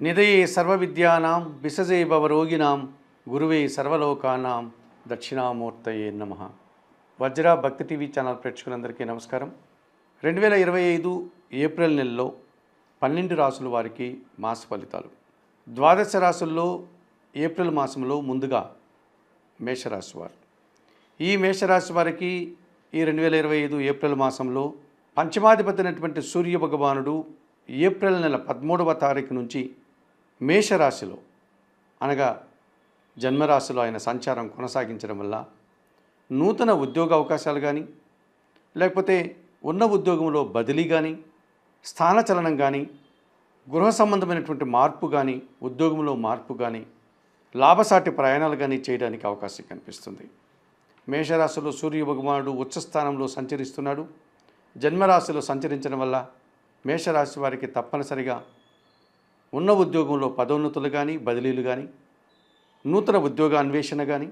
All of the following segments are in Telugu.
నిదయే సర్వవిద్యానాం విసజే భవరోగినాం గురువే సర్వలోకానాం దక్షిణామూర్తయే నమ. వజ్ర భక్తి టీవీ ఛానల్ ప్రేక్షకులందరికీ నమస్కారం. రెండు వేల ఇరవై ఐదు ఏప్రిల్ నెలలో పన్నెండు రాసుల వారికి మాస ఫలితాలు. ద్వాదశ రాసుల్లో ఏప్రిల్ మాసంలో ముందుగా మేషరాశి వారు. ఈ మేషరాశి వారికి ఈ రెండు వేల ఇరవై ఐదు ఏప్రిల్ మాసంలో పంచమాధిపతి అయినటువంటి సూర్య భగవానుడు ఏప్రిల్ నెల పదమూడవ తారీఖు నుంచి మేషరాశిలో అనగా జన్మరాశిలో ఆయన సంచారం కొనసాగించడం వల్ల నూతన ఉద్యోగ అవకాశాలు కానీ లేకపోతే ఉన్న ఉద్యోగంలో బదిలీ కానీ స్థానచలనం కానీ గృహ సంబంధమైనటువంటి మార్పు కానీ ఉద్యోగంలో మార్పు కానీ లాభసాటి ప్రయాణాలు కానీ చేయడానికి అవకాశం కనిపిస్తుంది. మేషరాశిలో సూర్య భగవానుడు ఉచ్చస్థానంలో సంచరిస్తున్నాడు. జన్మరాశిలో సంచరించడం వల్ల మేషరాశి వారికి తప్పనిసరిగా ఉన్న ఉద్యోగంలో పదోన్నతులు కానీ బదిలీలు కానీ నూతన ఉద్యోగ అన్వేషణ కానీ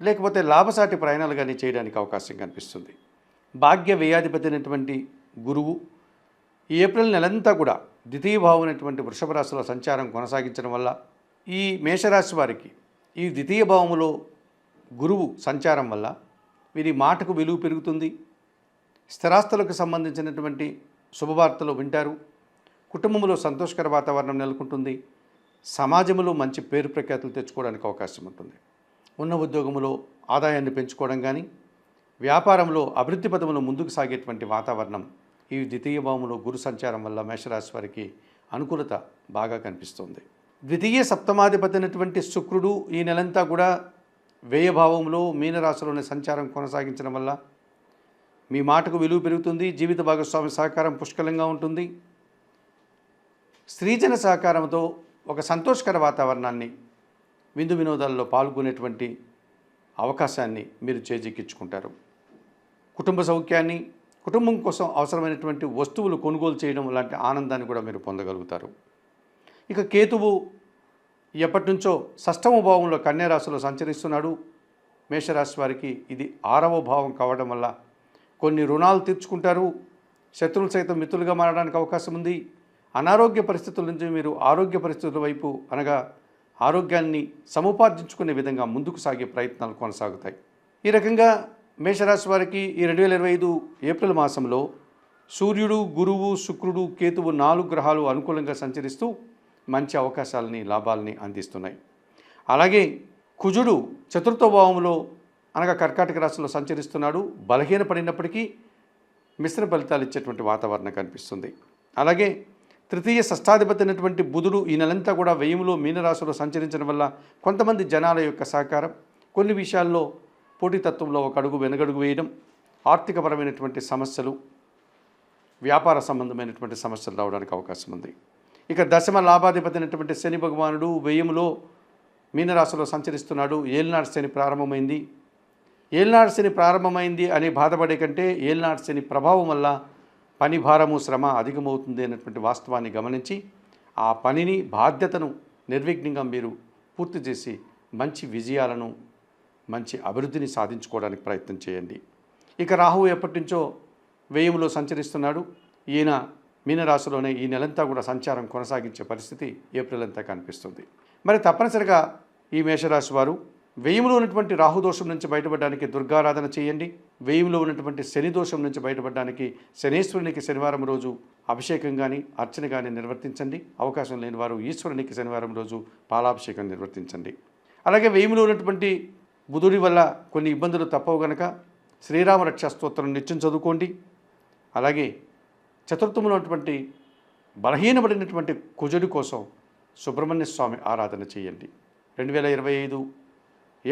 లేకపోతే లాభసాటి ప్రయాణాలు కానీ చేయడానికి అవకాశం కనిపిస్తుంది. భాగ్య వ్యయాధిపతి అయినటువంటి గురువు ఈ ఏప్రిల్ నెలంతా కూడా ద్వితీయ అనేటువంటి వృషభ రాశిలో సంచారం కొనసాగించడం వల్ల ఈ మేషరాశి వారికి ఈ ద్వితీయ భావములో గురువు సంచారం వల్ల వీరి మాటకు విలువ పెరుగుతుంది. స్థిరాస్తులకు సంబంధించినటువంటి శుభవార్తలు వింటారు. కుటుంబంలో సంతోషకర వాతావరణం నెలకొంటుంది. సమాజంలో మంచి పేరు ప్రఖ్యాతులు తెచ్చుకోవడానికి అవకాశం ఉంటుంది. ఉన్న ఉద్యోగంలో ఆదాయాన్ని పెంచుకోవడం కానీ వ్యాపారంలో అభివృద్ధి పదములు ముందుకు సాగేటువంటి వాతావరణం ఈ ద్వితీయ భావంలో గురు సంచారం వల్ల మేషరాశి వారికి అనుకూలత బాగా కనిపిస్తుంది. ద్వితీయ సప్తమాధిపతి అయినటువంటి శుక్రుడు ఈ నెలంతా కూడా వ్యయభావంలో మీనరాశిలోని సంచారం కొనసాగించడం వల్ల మీ మాటకు విలువ పెరుగుతుంది. జీవిత భాగస్వామి సహకారం పుష్కలంగా ఉంటుంది. స్త్రీజన సహకారంతో ఒక సంతోషకర వాతావరణాన్ని విందు వినోదాల్లో పాల్గొనేటువంటి అవకాశాన్ని మీరు చేజిక్కించుకుంటారు. కుటుంబ సౌఖ్యాన్ని కుటుంబం కోసం అవసరమైనటువంటి వస్తువులు కొనుగోలు చేయడం లాంటి ఆనందాన్ని కూడా మీరు పొందగలుగుతారు. ఇక కేతువు ఎప్పటి నుంచో షష్టమ భావంలో కన్యారాశిలో సంచరిస్తున్నాడు. మేషరాశి వారికి ఇది ఆరవ భావం కావడం వల్ల కొన్ని రుణాలు తీర్చుకుంటారు. శత్రువులు సైతం మిత్రులుగా మారడానికి అవకాశం ఉంది. అనారోగ్య పరిస్థితుల నుంచి మీరు ఆరోగ్య పరిస్థితుల వైపు అనగా ఆరోగ్యాన్ని సముపార్జించుకునే విధంగా ముందుకు సాగే ప్రయత్నాలు కొనసాగుతాయి. ఈ రకంగా మేషరాశి వారికి ఈ రెండు వేల ఇరవై ఐదు ఏప్రిల్ మాసంలో సూర్యుడు గురువు శుక్రుడు కేతువు నాలుగు గ్రహాలు అనుకూలంగా సంచరిస్తూ మంచి అవకాశాలని లాభాలని అందిస్తున్నాయి. అలాగే కుజుడు చతుర్థ భావంలో అనగా కర్కాటక రాశిలో సంచరిస్తున్నాడు. బలహీనపడినప్పటికీ మిశ్ర ఫలితాలు ఇచ్చేటువంటి వాతావరణం కనిపిస్తుంది. అలాగే తృతీయ షష్టాధిపతి అయినటువంటి బుధుడు ఈ నెలంతా కూడా వ్యయంలో మీనరాశిలో సంచరించడం వల్ల కొంతమంది జనాల యొక్క సహకారం కొన్ని విషయాల్లో పోటీతత్వంలో ఒక అడుగు వెనగడుగు వేయడం ఆర్థికపరమైనటువంటి సమస్యలు వ్యాపార సంబంధమైనటువంటి సమస్యలు రావడానికి అవకాశం ఉంది. ఇక దశమ లాభాధిపతి అయినటువంటి శని భగవానుడు వ్యయంలో మీనరాశిలో సంచరిస్తున్నాడు. ఏలినాడు శని ప్రారంభమైంది. ఏలినాడు శని ప్రారంభమైంది అని బాధపడే కంటే ఏలినాడు శని ప్రభావం వల్ల పని భారము శ్రమ అధికమవుతుంది అనేటువంటి వాస్తవాన్ని గమనించి ఆ పనిని బాధ్యతను నిర్విఘ్నంగా మీరు పూర్తి చేసి మంచి విజయాలను మంచి అభివృద్ధిని సాధించుకోవడానికి ప్రయత్నం చేయండి. ఇక రాహువు ఎప్పటి నుంచో వ్యయంలో సంచరిస్తున్నాడు. ఈయన మీనరాశిలోనే ఈ నెలంతా కూడా సంచారం కొనసాగించే పరిస్థితి ఏప్రిల్ అంతా కనిపిస్తుంది. మరి తప్పనిసరిగా ఈ మేషరాశి వారు వ్యయంలో ఉన్నటువంటి రాహుదోషం నుంచి బయటపడడానికి దుర్గారాధన చేయండి. వ్యయంలో ఉన్నటువంటి శని దోషం నుంచి బయటపడడానికి శనీశ్వరునికి శనివారం రోజు అభిషేకం కానీ అర్చన కానీ నిర్వర్తించండి. అవకాశం లేని వారు ఈశ్వరునికి శనివారం రోజు పాలాభిషేకం నిర్వర్తించండి. అలాగే వ్యయంలో ఉన్నటువంటి బుధుడి వల్ల కొన్ని ఇబ్బందులు తప్పవు గనక శ్రీరామ రక్షా స్తోత్రం నిత్యం చదువుకోండి. అలాగే చతుర్థంలో ఉన్నటువంటి బలహీనపడినటువంటి కుజుడి కోసం సుబ్రహ్మణ్య స్వామి ఆరాధన చేయండి. రెండు వేల ఇరవై ఐదు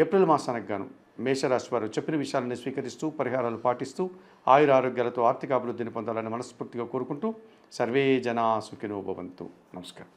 ఏప్రిల్ మాసానికి గాను మేషరాశి వారు చెప్పిన విషయాలను స్వీకరిస్తూ పరిహారాలు పాటిస్తూ ఆయుర ఆరోగ్యాలతో ఆర్థిక అభివృద్ధిని పొందాలని మనస్ఫూర్తిగా కోరుకుంటూ సర్వే జనా సుఖినోభవంతు నమస్కారం.